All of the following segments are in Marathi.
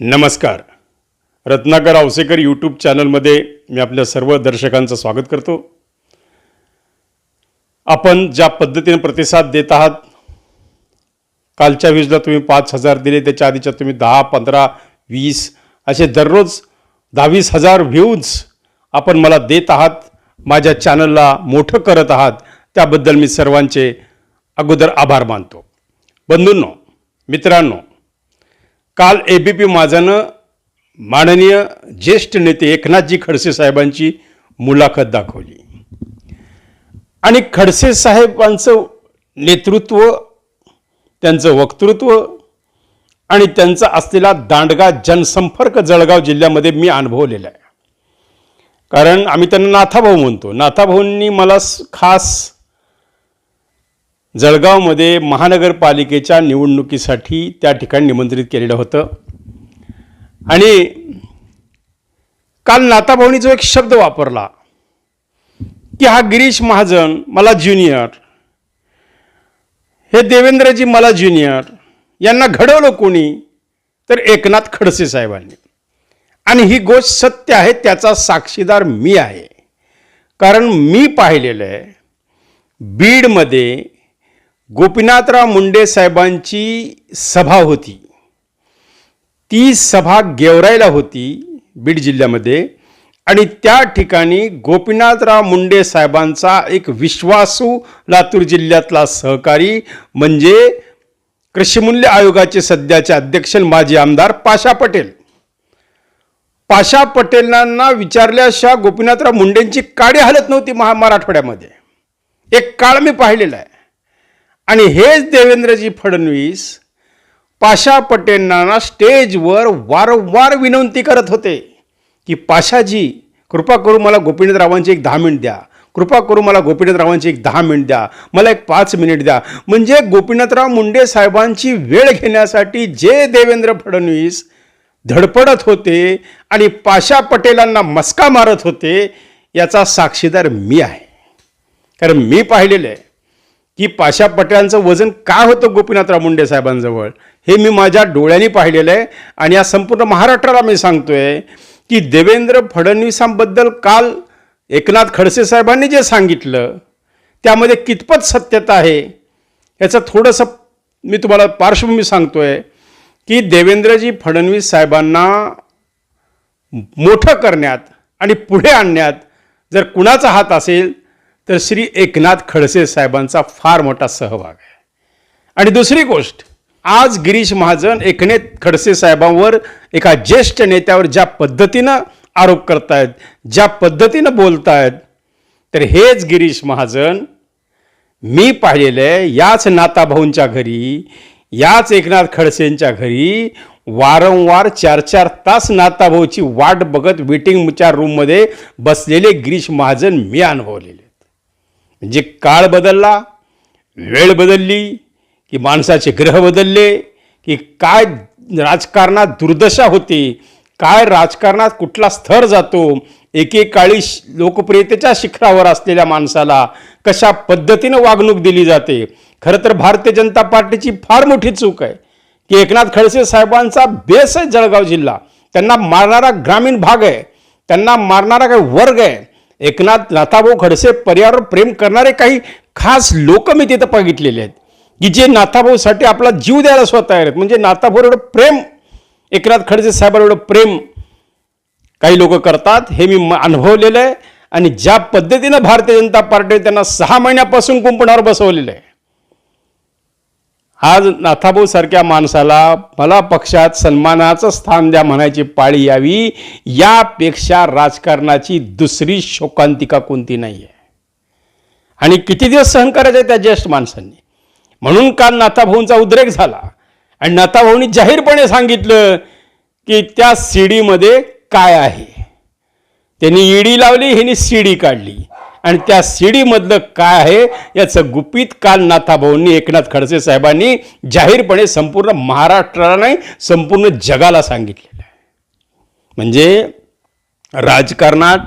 नमस्कार. रत्नाकर आवसेकर यूट्यूब चॅनलमध्ये मी आपल्या सर्व दर्शकांचं स्वागत करतो. आपण ज्या पद्धतीने प्रतिसाद देत आहात कालच्या व्ह्यूजला तुम्ही पाच हजार दिले त्याच्या आधीच्या तुम्ही दहा पंधरा वीस असे दररोज दहा वीस हजार व्ह्यूज आपण मला देत आहात माझ्या चॅनलला मोठं करत आहात त्याबद्दल मी सर्वांचे अगोदर आभार मानतो. बंधूंनो मित्रांनो काल ए बी पी माझानं माननीय ज्येष्ठ नेते एकनाथजी खडसे साहेबांची मुलाखत दाखवली. आणि खडसे साहेबांचं नेतृत्व त्यांचं वक्तृत्व आणि त्यांचा असलेला दांडगा जनसंपर्क जळगाव जिल्ह्यामध्ये मी अनुभवलेला आहे. कारण आम्ही त्यांना नाथाभाऊ म्हणतो. नाथाभाऊंनी मला स- खास जळगावमध्ये महानगरपालिकेच्या निवडणुकीसाठी त्या ठिकाणी निमंत्रित केलेलं होतं. आणि काल नाताभाऊनी जो एक शब्द वापरला की हा गिरीश महाजन मला ज्युनियर. हे देवेंद्रजी मला ज्युनियर. यांना घडवलं कोणी? तर एकनाथ खडसे साहेबांनी. आणि ही गोष्ट सत्य आहे त्याचा साक्षीदार मी आहे. कारण मी पाहिलेलं आहे बीडमध्ये गोपीनाथराव मुंडे साहेबांची सभा होती. ती सभा गेवरायला होती बीड जिल्ह्यामध्ये. आणि त्या ठिकाणी गोपीनाथराव मुंडे साहेबांचा एक विश्वासू लातूर जिल्ह्यातला सहकारी म्हणजे कृषीमूल्य आयोगाचे सध्याचे अध्यक्ष माजी आमदार पाशा पटेल. पाशा पटेलांना विचारल्याशिवाय गोपीनाथराव मुंडेंची काडी हलत नव्हती महा मराठवाड्यामध्ये. एक काळ मी पाहिलेला आहे. आणि हेच देवेंद्रजी फडणवीस पाशा पटेलांना स्टेजवर वारंवार विनंती करत होते की पाशाजी कृपा करून मला गोपीनाथरावांची एक दहा मिनिट द्या. कृपा करून मला गोपीनाथरावांची एक दहा मिनिट द्या. मला एक पाच मिनिट द्या. म्हणजे गोपीनाथराव मुंडे साहेबांची वेळ घेण्यासाठी जे देवेंद्र फडणवीस धडपडत होते आणि पाशा पटेलांना मस्का मारत होते याचा साक्षीदार मी आहे. कारण मी पाहिलेलं आहे. की पाशा पटेलांचं वजन काय होतं गोपीनाथराव मुंडे साहेबांजवळ? हे मी माझ्या डोळ्यांनी पाहिलेलं आहे. आणि या संपूर्ण महाराष्ट्राला मी सांगतोय की देवेंद्र फडणवीसांबद्दल काल एकनाथ खडसे साहेबांनी जे सांगितलं त्यामध्ये कितपत सत्यता आहे याचं थोडंसं मी तुम्हाला पार्श्वभूमी सांगतोय की देवेंद्रजी फडणवीस साहेबांना मोठं करण्यात आणि पुढे आणण्यात जर कुणाचा हात असेल तर श्री एकनाथ खडसे साहेबांचा फार मोठा सहभाग आहे. आणि दुसरी गोष्ट आज गिरीश महाजन एकनाथ खडसे साहेबांवर एका ज्येष्ठ नेत्यावर ज्या पद्धतीनं आरोप करतायत ज्या पद्धतीनं बोलतायत तर हेच गिरीश महाजन मी पाहिलेलं आहे याच नाताभाऊंच्या घरी याच एकनाथ खडसेंच्या घरी वारंवार चार चार तास नाताभाऊची वाट बघत वेटिंगच्या रूममध्ये बसलेले गिरीश महाजन मी अनुभवलेले. म्हणजे काळ बदलला वेळ बदलली की माणसाचे ग्रह बदलले की काय राजकारणात दुर्दशा होते काय राजकारणात कुठला स्तर जातो एकेकाळी लोकप्रियतेच्या शिखरावर असलेल्या माणसाला कशा पद्धतीनं वागणूक दिली जाते खरं तर भारतीय जनता पार्टीची फार मोठी चूक आहे की एकनाथ खडसे साहेबांचा बेस आहे जळगाव जिल्हा त्यांना मारणारा ग्रामीण भाग आहे त्यांना मारणारा काही वर्ग आहे एकनाथ नाथाभाऊ खडसे पर्यावरण प्रेम करणारे काही खास लोक मी तिथं बघितलेले आहेत की जे नाथाभाऊसाठी आपला जीव द्यायला स्वतः आहेत. म्हणजे नाथाभाऊ एवढं प्रेम एकनाथ खडसे साहेबांवर एवढं प्रेम काही लोक करतात हे मी म- अनुभवलेलं आहे. आणि ज्या पद्धतीनं भारतीय जनता पार्टी त्यांना सहा महिन्यापासून कुंपणावर बसवलेलं आहे. आज नाथाभाऊसारख्या माणसाला मला पक्षात सन्मानाचं स्थान द्या म्हणायची पाळी यावी यापेक्षा राजकारणाची दुसरी शोकांतिका कोणती नाही आहे आणि किती दिवस सहन करायचे त्या ज्येष्ठ माणसांनी? म्हणून काल नाथाभाऊंचा उद्रेक झाला. आणि नाथाभाऊंनी जाहीरपणे सांगितलं की त्या सीडीमध्ये काय आहे? त्यांनी ईडी लावली ह्यांनी सीडी काढली. आणि त्या सीडीमधलं काय आहे याचं गुपित काल नाथाभाऊंनी एकनाथ खडसे साहेबांनी जाहीरपणे संपूर्ण महाराष्ट्राला नाही संपूर्ण जगाला सांगितलेलं आहे. म्हणजे राजकारणात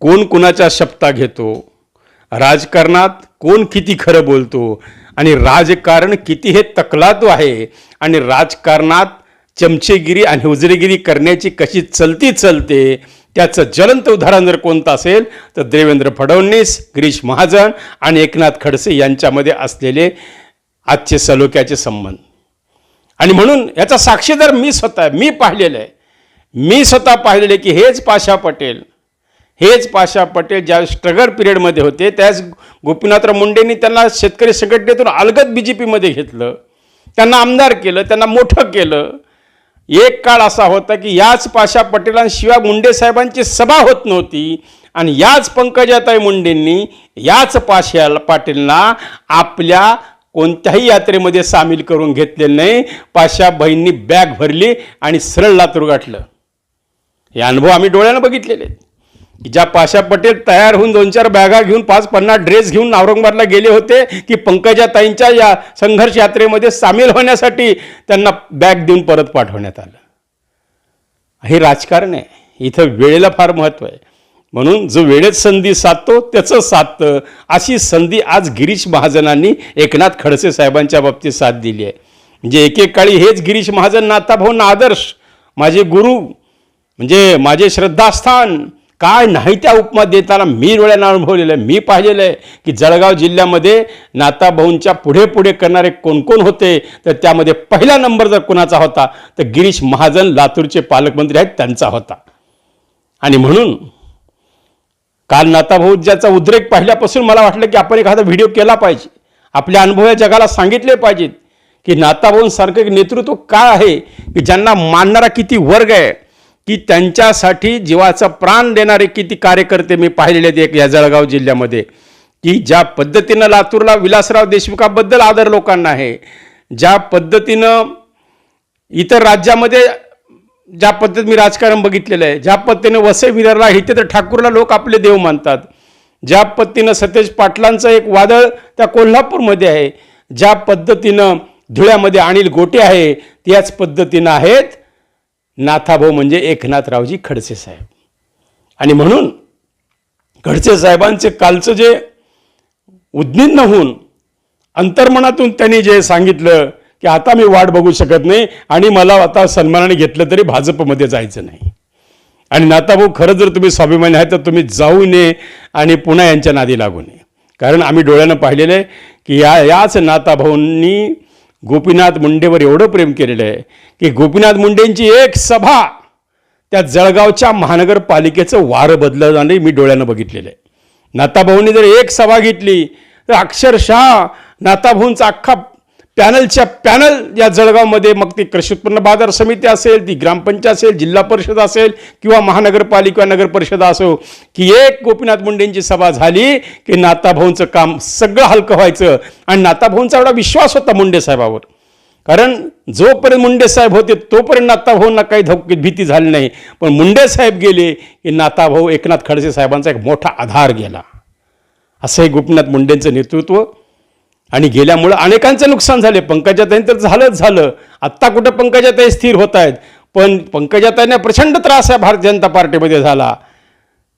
कोण कुणाच्या शपथा घेतो? राजकारणात कोण किती खरं बोलतो? आणि राजकारण किती हे तकलादू आहे? आणि राजकारणात चमचेगिरी आणि हुजरेगिरी करण्याची कशी चलती चलते? त्याचं ज्वलंत उदाहरण जर कोणतं असेल तर देवेंद्र फडणवीस गिरीश महाजन आणि एकनाथ खडसे यांच्यामध्ये असलेले आजचे सलोख्याचे संबंध. आणि म्हणून याचा साक्षीदार मी स्वतः मी पाहिलेलं आहे. मी स्वतः पाहिलेलं आहे की हेच पाशा पटेल हेच पाशा पटेल ज्या स्ट्रगल पिरियडमध्ये होते त्याच गोपीनाथराव मुंडेंनी त्यांना शेतकरी संघटनेतून अलगद बी जे पीमध्ये घेतलं. त्यांना आमदार केलं त्यांना मोठं केलं. एक काळ असा होता की याच पाशा पटेलांशिवाय मुंडे साहेबांची सभा होत नव्हती. आणि याच पंकजाताई मुंडेंनी याच पाशा पाटीलना आपल्या कोणत्याही यात्रेमध्ये सामील करून घेतलेलं नाही. पाशा बहिणींनी बॅग भरली आणि सरळ लातूर गाठलं. हे अनुभव आम्ही डोळ्यानं बघितलेले आहेत. ज्या पाशा पटेल तयार होऊन दोन चार बॅगा घेऊन पाच पन्नास ड्रेस घेऊन औरंगाबादला गेले होते की पंकजाताईंच्या या संघर्ष यात्रेमध्ये सामील होण्यासाठी त्यांना बॅग देऊन परत पाठवण्यात आलं. हे राजकारण आहे. इथं वेळेला फार महत्त्व आहे. म्हणून जो वेळेत संधी साधतो त्याचं साधतं. अशी संधी आज गिरीश महाजनांनी एकनाथ खडसे साहेबांच्या बाबतीत साथ दिली आहे. म्हणजे एकेकाळी हेच गिरीश महाजन नाताभाऊंना आदर्श माझे गुरु म्हणजे माझे श्रद्धास्थान काय नाही त्या उपमा देताना मी डोळ्यानं अनुभवलेलं आहे. मी पाहिलेलं आहे की जळगाव जिल्ह्यामध्ये नाताभाऊंच्या पुढे पुढे करणारे कोण कोण होते तर त्यामध्ये पहिला नंबर जर कोणाचा होता तर गिरीश महाजन लातूरचे पालकमंत्री आहेत त्यांचा होता. आणि म्हणून काल नाताभाऊ ज्याचा उद्रेक पाहिल्यापासून मला वाटलं की आपण एखादा व्हिडिओ केला पाहिजे. आपल्या अनुभव या जगाला सांगितले पाहिजेत की नाताभाऊंसारखं एक नेतृत्व काय आहे की ज्यांना मानणारा किती वर्ग आहे की त्यांच्यासाठी जीवाचा प्राण देणारे किती कार्यकर्ते मी पाहिलेले आहेत एक या जळगाव जिल्ह्यामध्ये की ज्या पद्धतीनं लातूरला विलासराव देशमुखाबद्दल आदर लोकांना आहे ज्या पद्धतीनं इतर राज्यामध्ये ज्या पद्धतीने मी राजकारण बघितलेलं आहे ज्या पद्धतीने वसई विरारला इथे तर ठाकूरला लोक आपले देव मानतात ज्या पद्धतीनं सतेज पाटलांचं एक वादळ त्या कोल्हापूरमध्ये आहे ज्या पद्धतीनं धुळ्यामध्ये अनिल गोटे आहे त्याच पद्धतीनं आहेत नाथाभाऊ म्हणजे एकनाथरावजी खडसे साहेब. आणि म्हणून खडसे साहेबांचे कालचं जे उद्निन्न होऊन अंतर्मनातून त्यांनी जे सांगितलं की आता मी वाट बघू शकत नाही आणि मला आता सन्मानाने घेतलं तरी भाजपमध्ये जायचं नाही. आणि नाताभाऊ खरं जर तुम्ही स्वाभिमानी आहे तर तुम्ही जाऊ नये आणि पुन्हा यांच्या नादी लागू नये. कारण आम्ही डोळ्यानं पाहिलेलं आहे की या याच नाताभाऊंनी गोपीनाथ मुंडेवर एवढं प्रेम केलेलं आहे की गोपीनाथ मुंडेंची एक सभा त्या जळगावच्या महानगरपालिकेचं वारं बदललं जाणे मी डोळ्यानं बघितलेलं आहे. नाताभाऊंनी जर एक सभा घेतली तर अक्षरशः नाताभाऊंचा अख्खा पॅनलच्या पॅनल या जळगावमध्ये मग ती कृषी उत्पन्न बाजार समिती असेल ती ग्रामपंचायत असेल जिल्हा परिषद असेल किंवा महानगरपालिका नगर परिषद असो की एक गोपीनाथ मुंडेंची सभा झाली की नाताभाऊंचं काम सगळं हलकं व्हायचं. आणि नाताभाऊंचा एवढा विश्वास होता मुंडे साहेबावर. कारण जोपर्यंत मुंडे साहेब होते तोपर्यंत नाताभाऊंना काही धोके भीती झाली नाही. पण मुंडे साहेब गेले की नाताभाऊ एकनाथ खडसे साहेबांचा एक मोठा आधार गेला. असंही गोपीनाथ मुंडेंचं नेतृत्व आणि गेल्यामुळं अनेकांचं नुकसान झाले पंकजाताईं तर झालंच झालं. आत्ता कुठं पंकजाताई स्थिर होत आहेत पण पंकजाताईंना प्रचंड त्रास आहे भारतीय जनता पार्टीमध्ये झाला.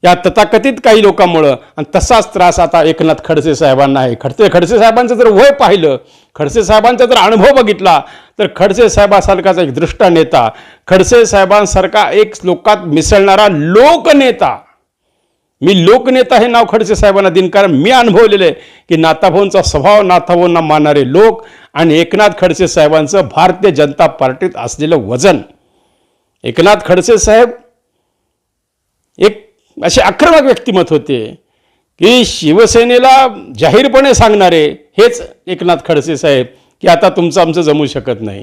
या तथाकथित काही लोकांमुळं आणि तसाच त्रास आता एकनाथ खडसे साहेबांना आहे. खडसे खडसे साहेबांचं जर वय पाहिलं खडसे साहेबांचा जर अनुभव बघितला तर खडसे साहेबासारखाचा एक दृष्ट नेता. खडसे साहेबांसारखा एक लोकात मिसळणारा लोकनेता मी लोकनेता हे नाव खडसे साहेबांना देईन कारण मी अनुभवलेलं आहे की नाथाभाऊंचा स्वभाव नाथाभाऊंना मानणारे लोक आणि एकनाथ खडसे साहेबांचं भारतीय जनता पार्टीत असलेलं वजन. एकनाथ खडसे साहेब एक असे आक्रमक व्यक्तिमत होते की शिवसेनेला जाहीरपणे सांगणारे हेच एकनाथ खडसे साहेब की आता तुमचं आमचं जमू शकत नाही.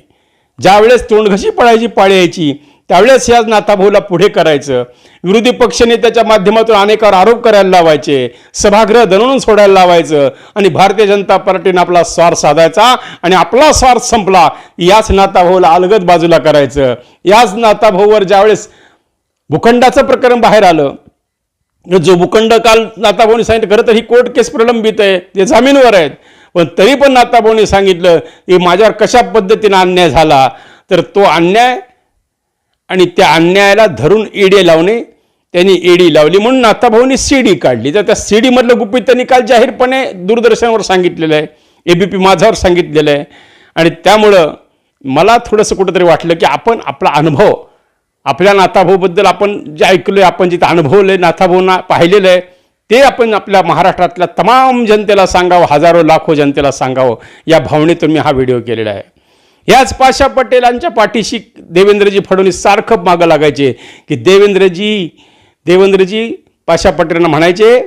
ज्यावेळेस तोंडघशी पळायची पाळी यायची त्यावेळेस याच नाताभाऊला पुढे करायचं. विरोधी पक्षनेत्याच्या माध्यमातून अनेकावर आरोप करायला लावायचे. सभागृह दणून सोडायला लावायचं. आणि भारतीय जनता पार्टीनं आपला स्वार्थ साधायचा आणि आपला स्वार्थ संपला. याच नाताभाऊला अलगद बाजूला करायचं. याच नाताभाऊवर ज्यावेळेस भूखंडाचं प्रकरण बाहेर आलं जो भूखंड काल नाताभाऊनी सांगितलं खरं तर ही कोर्ट केस प्रलंबित आहे ते जामीनवर आहेत. पण तरी पण नाताभाऊनी सांगितलं की माझ्यावर कशा पद्धतीनं अन्याय झाला? तर तो अन्याय आणि त्या अन्यायाला धरून ईडी लावणे त्यांनी ईडी लावली म्हणून नाताभाऊनी सी डी काढली. तर त्या सी डीमधलं गुपित त्यांनी काल जाहीरपणे दूरदर्शनवर सांगितलेलं आहे ए बी पी माझावर सांगितलेलं आहे. आणि त्यामुळं मला थोडंसं कुठंतरी वाटलं की आपण आपला अनुभव आपल्या नाथाभाऊबद्दल आपण जे ऐकलोय आपण जिथं अनुभवलं आहे नाथाभाऊना पाहिलेलं आहे ते आपण आपल्या महाराष्ट्रातल्या तमाम जनतेला सांगावं हजारो लाखो जनतेला सांगावं. या भावनेतून मी हा व्हिडिओ केलेला आहे. याच पाशा पटेलांच्या पाठीशी देवेंद्रजी फडणवीस सारखं मागं लागायचे की देवेंद्रजी देवेंद्रजी पाशा पटेलांना म्हणायचे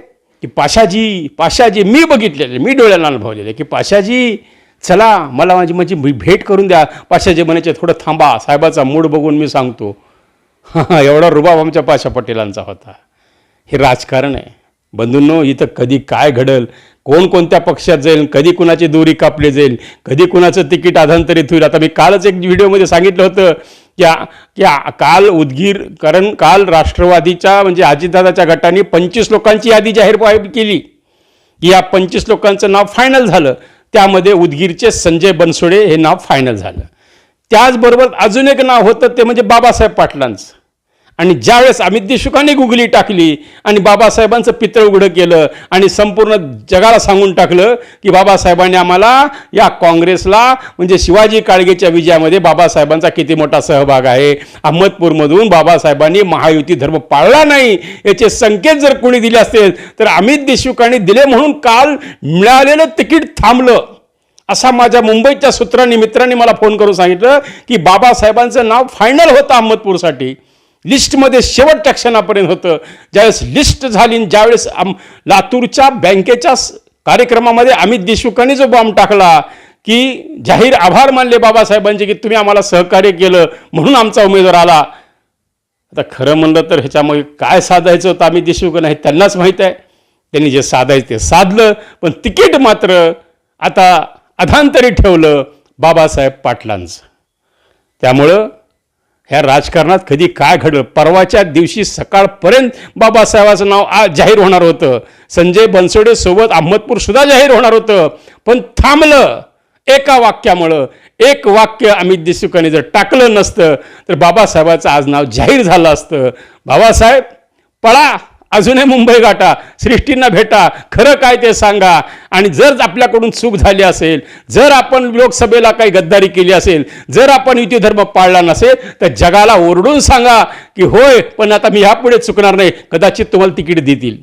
की पाशाजी पाशाजी मी बघितलेले मी डोळ्याला अनुभवलेले की पाशाजी चला मला माझी माझी भेट करून द्या. पाशाजी म्हणायचे थोडं थांबा साहेबाचा मूड बघून मी सांगतो. एवढा रुबाब आमच्या पाशा पटेलांचा होता. हे राजकारण आहे. बंधूंनो इथं कधी काय घडल? कोण कोणत्या पक्षात जाईल कधी कुणाची दोरी कापली जाईल कधी कुणाचं तिकीट आधांतरित होईल. आता मी कालच एक व्हिडिओमध्ये सांगितलं होतं की की काल उदगीर कारण काल राष्ट्रवादीच्या म्हणजे अजितदादाच्या गटाने पंचवीस लोकांची यादी जाहीर केली. की या पंचवीस लोकांचं नाव फायनल झालं. त्यामध्ये उदगीरचे संजय बनसोडे हे नाव फायनल झालं. त्याचबरोबर अजून एक नाव होतं ते म्हणजे बाबासाहेब पाटलांचं. आणि ज्यावेळेस अमित देशमुखांनी गुगली टाकली आणि बाबासाहेबांचं पितळ उघडं केलं आणि संपूर्ण जगाला सांगून टाकलं की बाबासाहेबांनी आम्हाला या काँग्रेसला म्हणजे शिवाजी काळगेच्या विजयामध्ये बाबासाहेबांचा किती मोठा सहभाग आहे. अहमदपूरमधून बाबासाहेबांनी महायुती धर्म पाळला नाही याचे संकेत जर कोणी दिले असतील तर अमित देशमुखांनी दिले म्हणून काल मिळालेलं तिकीट थांबलं. असा माझ्या मुंबईच्या सूत्रांनी मित्रांनी मला फोन करून सांगितलं की बाबासाहेबांचं नाव फायनल होतं अहमदपूरसाठी. लिस्टमध्ये शेवटच्या क्षणापर्यंत होतं. ज्यावेळेस लिस्ट झाली ज्यावेळेस आम लातूरच्या बँकेच्या कार्यक्रमामध्ये अमित देशमुखांनी जो बॉम्ब टाकला की जाहीर आभार मानले बाबासाहेबांचे की तुम्ही आम्हाला सहकार्य केलं म्हणून आमचा उमेदवार आला. आता खरं म्हणलं तर ह्याच्यामध्ये काय साधायचं होतं अमित देशमुख नाही त्यांनाच माहीत आहे. त्यांनी जे साधायचं ते साधलं पण तिकीट मात्र आता अधांतरी ठेवलं बाबासाहेब पाटलांचं. त्यामुळं ह्या राजकारणात कधी काय घडलं? परवाच्या दिवशी सकाळपर्यंत बाबासाहेबाचं नाव आज जाहीर होणार होतं. संजय बनसोडे सोबत अहमदपूर सुद्धा जाहीर होणार होतं. पण थांबलं एका वाक्यामुळं. एक वाक्य अमित देशमुखांनी जर टाकलं नसतं तर बाबासाहेबाचं आज नाव जाहीर झालं असतं. बाबासाहेब पळा. अजूनही मुंबई गाठा सृष्टींना भेटा खरं काय ते सांगा. आणि जर आपल्याकडून चूक झाली असेल जर आपण लोकसभेला काही गद्दारी केली असेल जर आपण युती धर्म पाळला नसेल तर जगाला ओरडून सांगा की होय पण आता मी ह्यापुढे चुकणार नाही. कदाचित तुम्हाला तिकीट देतील.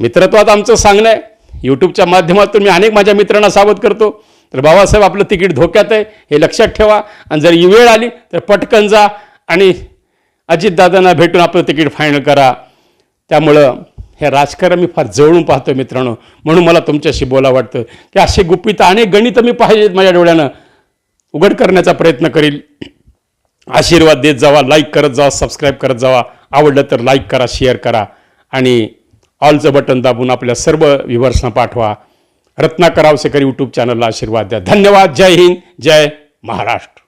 मित्रत्वात आमचं सांगणं आहे. यूट्यूबच्या माध्यमातून मी अनेक माझ्या मित्रांना सावध करतो. तर बाबासाहेब आपलं तिकीट धोक्यात आहे हे लक्षात ठेवा. आणि जर ही वेळ आली तर पटकन जा आणि अजितदादांना भेटून आपलं तिकीट फायनल करा. त्यामुळं हे राजकारण मी फार जवळून पाहतो मित्रांनो. म्हणून मला तुमच्याशी बोला वाटतं. की असे गुपित अनेक गणितं मी पाहिजेत माझ्या डोळ्यानं. उघड करण्याचा प्रयत्न करील. आशीर्वाद देत जावा लाईक करत जावा सबस्क्राईब करत जावा. आवडलं तर लाईक करा शेअर करा. आणि ऑलचं बटन दाबून आपल्या सर्व व्ह्युअर्सना पाठवा. रत्नाकर आवसेकर यूट्यूब चॅनलला आशीर्वाद द्या. धन्यवाद. जय हिंद. जय महाराष्ट्र.